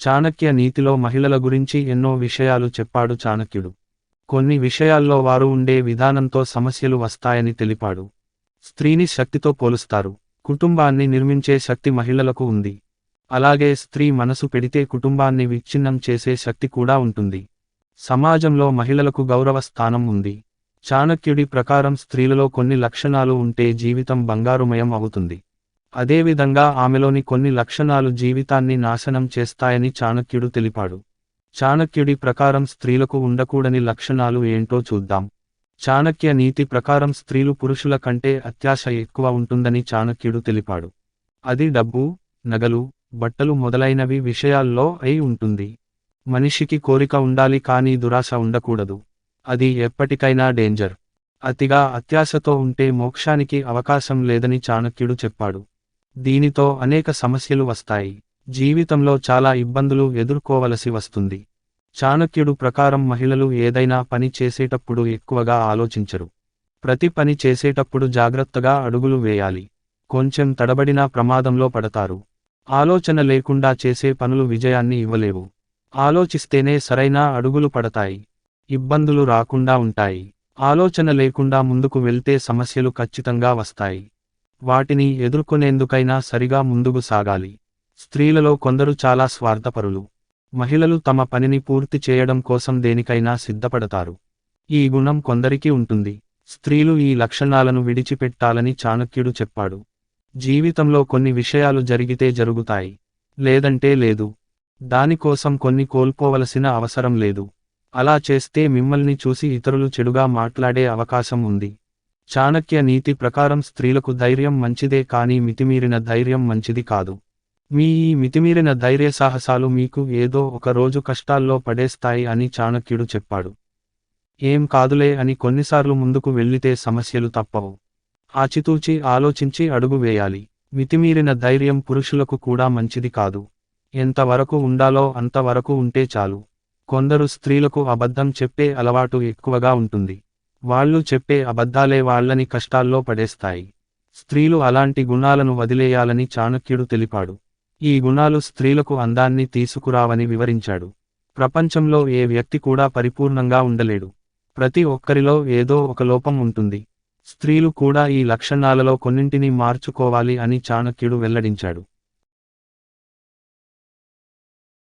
చాణక్య నీతిలో మహిళల గురించి ఎన్నో విషయాలు చెప్పాడు చాణక్యుడు. కొన్ని విషయాల్లో వారు ఉండే విధానంతో సమస్యలు వస్తాయని తెలిపాడు. స్త్రీని శక్తితో పోలుస్తారు. కుటుంబాన్ని నిర్మించే శక్తి మహిళలకు ఉంది. అలాగే స్త్రీ మనసు పెడితే కుటుంబాన్ని విచ్ఛిన్నం చేసే శక్తి కూడా ఉంటుంది. సమాజంలో మహిళలకు గౌరవ స్థానం ఉంది. చాణక్యుడి ప్రకారం స్త్రీలలో కొన్ని లక్షణాలు ఉంటే జీవితం బంగారుమయం అవుతుంది. అదేవిధంగా ఆమెలోని కొన్ని లక్షణాలు జీవితాన్ని నాశనం చేస్తాయని చాణక్యుడు తెలిపాడు. చాణక్యుడి ప్రకారం స్త్రీలకు ఉండకూడని లక్షణాలు ఏంటో చూద్దాం. చాణక్య నీతి ప్రకారం స్త్రీలు పురుషుల కంటే అత్యాశ ఎక్కువ ఉంటుందని చాణక్యుడు తెలిపాడు. అది డబ్బు నగలు బట్టలు మొదలైనవి విషయాల్లో అయి ఉంటుంది. మనిషికి కోరిక ఉండాలి కానీ దురాశ ఉండకూడదు. అది ఎప్పటికైనా డేంజర్. అతిగా అత్యాశతో ఉంటే మోక్షానికి అవకాశం లేదని చాణక్యుడు చెప్పాడు. దీనితో అనేక సమస్యలు వస్తాయి. జీవితంలో చాలా ఇబ్బందులు ఎదుర్కోవలసి వస్తుంది. చాణక్యుడు ప్రకారం మహిళలు ఏదైనా పని చేసేటప్పుడు ఎక్కువగా ఆలోచించరు. ప్రతి పని చేసేటప్పుడు జాగ్రత్తగా అడుగులు వేయాలి. కొంచెం తడబడినా ప్రమాదంలో పడతారు. ఆలోచన లేకుండా చేసే పనులు విజయాన్ని ఇవ్వలేవు. ఆలోచిస్తేనే సరైన అడుగులు పడతాయి. ఇబ్బందులు రాకుండా ఉంటాయి. ఆలోచన లేకుండా ముందుకు వెళ్తే సమస్యలు ఖచ్చితంగా వస్తాయి. వాటిని ఎదుర్కొనేందుకైనా సరిగా ముందుకు సాగాలి. స్త్రీలలో కొందరు చాలా స్వార్థపరులు. మహిళలు తమ పనిని పూర్తి చేయడం కోసం దేనికైనా సిద్ధపడతారు. ఈ గుణం కొందరికి ఉంటుంది. స్త్రీలు ఈ లక్షణాలను విడిచిపెట్టాలని చాణక్యుడు చెప్పాడు. జీవితంలో కొన్ని విషయాలు జరిగితే జరుగుతాయి. లేదంటే లేదు. దానికోసం కొన్ని కోల్పోవలసిన అవసరం లేదు. అలా చేస్తే మిమ్మల్ని చూసి ఇతరులు చెడుగా మాట్లాడే అవకాశం ఉంది. చాణక్య నీతి ప్రకారం స్త్రీలకు ధైర్యం మంచిదే కానీ మితిమీరిన ధైర్యం మంచిది కాదు. మీ ఈ మితిమీరిన ధైర్య సాహసాలు మీకు ఏదో ఒక రోజు కష్టాల్లో పడేస్తాయి అని చాణక్యుడు చెప్పాడు. ఏం కాదులే అని కొన్నిసార్లు ముందుకు వెళ్ళితే సమస్యలు తప్పవు. ఆచితూచి ఆలోచించి అడుగు వేయాలి. మితిమీరిన ధైర్యం పురుషులకు కూడా మంచిది కాదు. ఎంతవరకు ఉండాలో అంతవరకు ఉంటే చాలు. కొందరు స్త్రీలకు అబద్ధం చెప్పే అలవాటు ఎక్కువగా ఉంటుంది. వాళ్ళు చెప్పే అబద్ధాలే వాళ్ళని కష్టాల్లో పడేస్తాయి. స్త్రీలు అలాంటి గుణాలను వదిలేయాలని చాణక్యుడు తెలిపాడు. ఈ గుణాలు స్త్రీలకు అందాన్ని తీసుకురావని వివరించాడు. ప్రపంచంలో ఏ వ్యక్తి కూడా పరిపూర్ణంగా ఉండలేడు. ప్రతి ఒక్కరిలో ఏదో ఒక లోపం ఉంటుంది. స్త్రీలు కూడా ఈ లక్షణాలలో కొన్నింటిని మార్చుకోవాలి అని చాణక్యుడు వెల్లడించాడు.